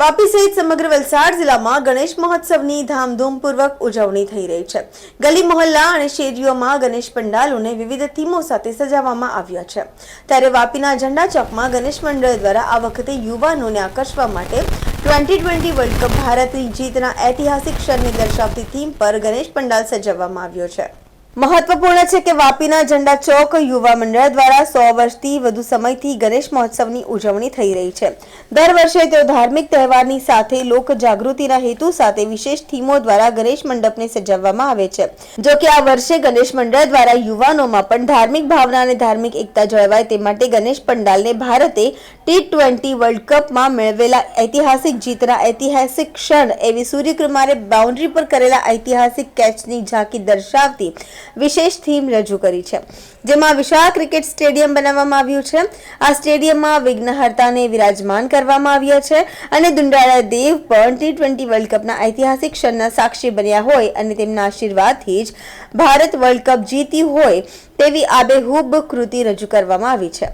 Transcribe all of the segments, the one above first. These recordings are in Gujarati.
વાપી સહિત સમગ્ર વલસાડ જિલ્લામાં ગણેશ મહોત્સવની ધામધૂમપૂર્વક ઉજવણી થઈ રહી છે. ગલી મહોલ્લા અને શેરીઓમાં ગણેશ પંડાલોને વિવિધ થીમો સાથે સજાવવામાં આવ્યા છે. ત્યારે વાપીના ઝંડા ચોકમાં ગણેશ મંડળ દ્વારા આ વખતે યુવાનોને આકર્ષવા માટે ટ્વેન્ટી ટ્વેન્ટી વર્લ્ડ કપ ભારતની જીતના ઐતિહાસિક ક્ષણને દર્શાવતી થીમ પર ગણેશ પંડાલ સજાવવામાં આવ્યો છે. મહત્વપૂર્ણ છે કે વાપીના ઝંડા ચોક યુવા મંડળ દ્વારા સો વર્ષથી વધુ સમયથી ગણેશ મહોત્સવની ઉજવણી થઈ રહી છે. દર વર્ષે તેઓ ધાર્મિક તહેવારની સાથે લોક જાગૃતિના હેતુ સાથે વિશેષ થીમો દ્વારા ગણેશ મંડપને સજાવવામાં આવે છે. જો કે આ વર્ષે ગણેશ મંડળ દ્વારા યુવાનોમાં પણ ધાર્મિક ભાવના અને ધાર્મિક એકતા જળવાય તે માટે ગણેશ પંડાલને ભારતે ટી ટ્વેન્ટી વર્લ્ડ કપમાં મેળવેલા ઐતિહાસિક જીતના ઐતિહાસિક ક્ષણ એવી સૂર્યકુમારે બાઉન્ડ્રી પર કરેલા ઐતિહાસિક કેચની ઝાંકી દર્શાવતી વિશેષ થીમ રજૂ કરી છે. જેમાં વિશાળ ક્રિકેટ સ્ટેડિયમ બનાવવામાં આવ્યું છે. આ સ્ટેડિયમમાં વિઘ્નહર્તાને વિરાજમાન કરવામાં આવ્યા છે અને દુંડાળા દેવ પણ ટી ટ્વેન્ટી વર્લ્ડ કપના ઐતિહાસિક ક્ષણના સાક્ષી બન્યા હોય અને તેમના આશીર્વાદથી જ ભારત વર્લ્ડ કપ જીતી હોય તેવી આબેહૂબ કૃતિ રજૂ કરવામાં આવી છે.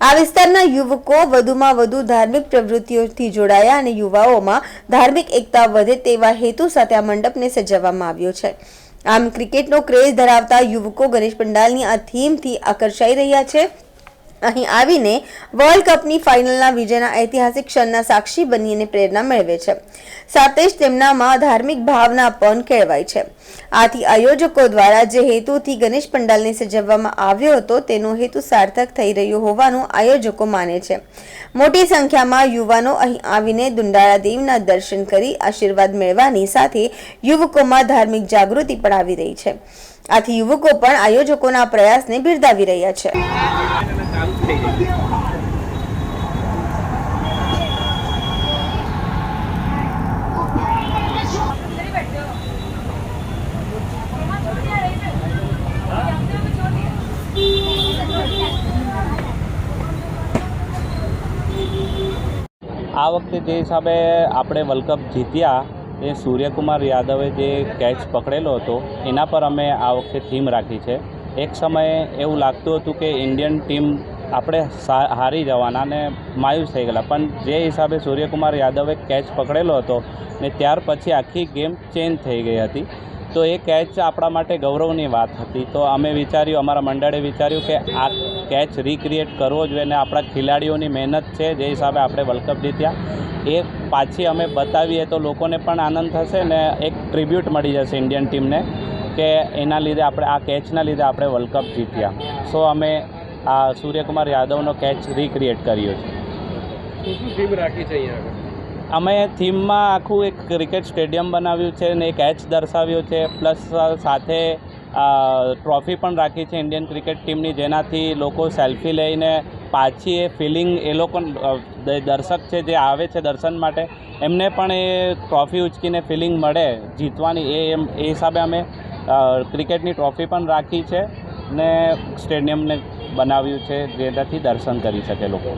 આ વિસ્તારના યુવકો વધુમાં વધુ ધાર્મિક પ્રવૃત્તિઓથી જોડાયા અને યુવાઓમાં ધાર્મિક એકતા વધે તેવા હેતુ સાથે આ મંડપને સજાવવામાં આવ્યો છે. આમ ક્રિકેટનો ક્રેઝ ધરાવતા યુવકો ગણેશ પંડાલની આ થીમથી આકર્ષાઈ રહ્યા છે. અહીં આવીને વર્લ્ડ કપની ફાઇનલના વિજયના ઐતિહાસિક ક્ષણના સાક્ષી બનીને પ્રેરણા મેળવે છે. સાથે જ તેમનામાં ધાર્મિક ભાવના પણ કેળવાય છે. આથી આયોજકો દ્વારા જે હેતુથી ગણેશ પંડાલને સજાવવામાં આવ્યો હતો, તેનો હેતુ સાર્થક થઈ રહ્યો હોવાનું આયોજકો માને છે. મોટી સંખ્યામાં યુવાનો અહીં આવીને દુંડાળા દેવના દર્શન કરી આશીર્વાદ મેળવવાની સાથે યુવકોમાં ધાર્મિક જાગૃતિ પણ આવી રહી છે. આથી યુવકો પણ આયોજકોના પ્રયાસને બિરદાવી રહ્યા છે. આ વખતે જે હિસાબે આપણે વર્લ્ડ કપ જીત્યા એ સૂર્યકુમાર યાદવે જે કેચ પકડેલો હતો, એના પર અમે આ વખતે થીમ રાખી છે. એક સમયે એવું લાગતું હતું કે ઇન્ડિયન ટીમ આપણે હારી જવાના અને માયુસ થઈ ગયેલા. પણ જે હિસાબે સૂર્યકુમાર યાદવે કેચ પકડેલો હતો ને ત્યાર પછી આખી ગેમ ચેન્જ થઈ ગઈ હતી. તો એ કેચ આપણા માટે ગૌરવની વાત હતી. તો અમે વિચાર્યું, અમારા મંડળે વિચાર્યું કે આ કેચ રિક્રિએટ કરવો જોઈએ અને આપણા ખેલાડીઓની મહેનત છે જે હિસાબે આપણે વર્લ્ડ કપ જીત્યા. એ પાછી અમે બતાવીએ તો લોકોને પણ આનંદ થશે ને એક ટ્રિબ્યુટ મળી જશે ઇન્ડિયન ટીમને કે એના લીધે આપણે આ કેચના લીધે આપણે વર્લ્ડ કપ જીત્યા. સો અમે આ સૂર્યકુમાર યાદવનો કેચ રિક્રિએટ કર્યો છે. રાખી અહીંયા અમે થીમમાં આખું એક ક્રિકેટ સ્ટેડિયમ બનાવ્યું છે ને એક કેચ દર્શાવ્યો છે પ્લસ સાથે ટ્રોફી પણ રાખી છે ઇન્ડિયન ક્રિકેટ ટીમની, જેનાથી લોકો સેલ્ફી લઈને પાછી એ ફિલિંગ એ લોકો દર્શક છે જે આવે છે દર્શન માટે, એમને પણ એ ટ્રોફી ઉચકીને ફિલિંગ મળે જીતવાની. એ એમ, એ હિસાબે અમે ક્રિકેટની ટ્રોફી પણ રાખી છે ને સ્ટેડિયમને બનાવ્યું છે, જેનાથી દર્શન કરી શકે લોકો.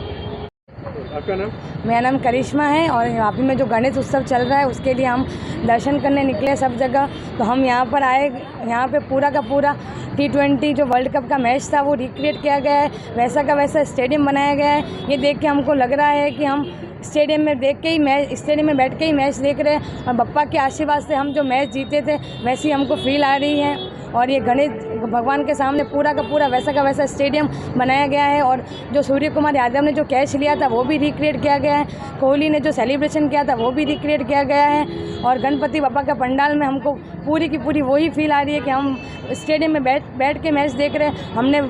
आपका नाम? मेरा नाम करिश्मा है और यहाँ पे में जो गणेश उत्सव चल रहा है, उसके लिए हम दर्शन करने निकले सब जगह। तो हम यहाँ पर आए, यहाँ पे पूरा का पूरा टी ट्वेंटी जो वर्ल्ड कप का मैच था, वो रिक्रिएट किया गया है। वैसा का वैसा स्टेडियम बनाया गया है। ये देख के हमको लग रहा है कि हम स्टेडियम में देख के ही मैच स्टेडियम में बैठ के ही मैच देख रहे हैं। और बप्पा के आशीर्वाद से हम जो मैच जीते थे, वैसी हमको फील आ रही है। और ये गणेश भगवान के सामने पूरा का पूरा वैसा का वैसा स्टेडियम बनाया गया है और जो सूर्य कुमार यादव ने जो कैच लिया था, वो भी रिक्रिएट किया गया है। कोहली ने जो सेलिब्रेशन किया था, वो भी रिक्रिएट किया गया है। और गणपति बाबा का पंडाल में हमको पूरी की पूरी वही फील आ रही है कि हम स्टेडियम में बैठ बैठ के मैच देख रहे हैं। हमने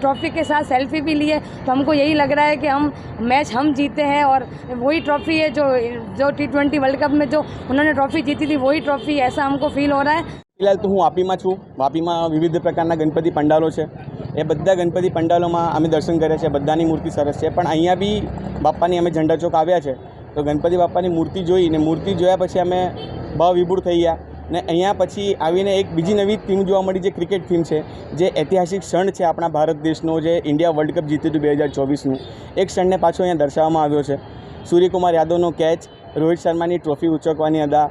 ट्रॉफी के साथ सेल्फी भी ली है तो हमको यही लग रहा है कि हम मैच हम जीते हैं और वही ट्रॉफी है जो जो टी ट्वेंटी वर्ल्ड कप में जो उन्होंने ट्रॉफी जीती थी, वही ट्रॉफी ऐसा हमको फील हो रहा है। ફિલહાલ તો હું વાપીમાં છું. વાપીમાં વિવિધ પ્રકારના ગણપતિ પંડાલો છે. એ બધા ગણપતિ પંડાલોમાં અમે દર્શન કર્યા છે. બધાની મૂર્તિ સરસ છે. પણ અહીંયા બી બાપાની અમે ઝંડા ચોક આવ્યા છે. તો ગણપતિ બાપ્પાની મૂર્તિ જોઈ ને મૂર્તિ જોયા પછી અમે ભાવ વિભૂળ થઈ ગયા. ને અહીંયા પછી આવીને એક બીજી નવી થીમ જોવા મળી જે ક્રિકેટ થીમ છે. જે ઐતિહાસિક ક્ષણ છે આપણા ભારત દેશનો, જે ઇન્ડિયા વર્લ્ડ કપ જીત્યું હતું બે હજાર ચોવીસનું. એક ક્ષણને પાછો અહીંયા દર્શાવવામાં આવ્યો છે. સૂર્યકુમાર યાદવનો કેચ રોહિત શર્માની ટ્રોફી ઉચકવાની અદા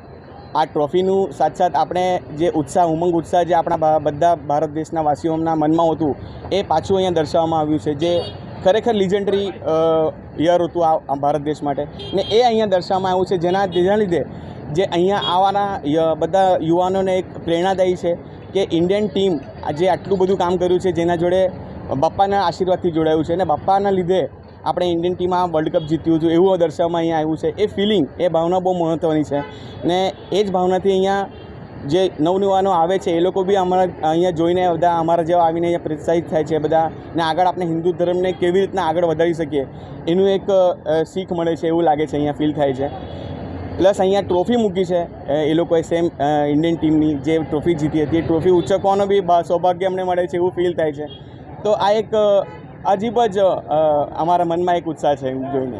આ ટ્રોફીનું સાથ સાથ આપણે જે ઉત્સાહ, ઉમંગ, ઉત્સાહ જે આપણા બધા ભારત દેશના વાસીઓના મનમાં હતું, એ પાછું અહીંયા દર્શાવવામાં આવ્યું છે જે ખરેખર લિજન્ડરી યર હતું આ ભારત દેશ માટે. ને એ અહીંયા દર્શાવવામાં આવ્યું છે જેના જેના લીધે જે અહીંયા આવવાના બધા યુવાનોને એક પ્રેરણાદાયી છે કે ઇન્ડિયન ટીમ આજે આટલું બધું કામ કર્યું છે જેના જોડે બાપાના આશીર્વાદથી જોડાયું છે. અને બાપાના લીધે આપણે ઇન્ડિયન ટીમ આ વર્લ્ડ કપ જીત્યું હતું, એવું દર્શાવવામાં અહીંયા આવ્યું છે. એ ફિલિંગ એ ભાવના બહુ મહત્ત્વની છે. ને એ જ ભાવનાથી અહીંયા જે નવયુવાનો આવે છે, એ લોકો બી અમારા અહીંયા જોઈને બધા અમારા જેવા આવીને અહીંયા પ્રોત્સાહિત થાય છે બધા. ને આગળ આપણે હિન્દુ ધર્મને કેવી રીતના આગળ વધારી શકીએ, એનું એક શીખ મળે છે એવું લાગે છે અહીંયા ફીલ થાય છે. પ્લસ અહીંયા ટ્રોફી મૂકી છે એ લોકોએ સેમ ઇન્ડિયન ટીમની જે ટ્રોફી જીતી હતી, એ ટ્રોફી ઉચકવાનો બી સૌભાગ્ય અમને મળે છે એવું ફીલ થાય છે. તો આ એક અ, અજીબ જ અમારા મનમાં એક ઉત્સાહ છે એમ જોઈને.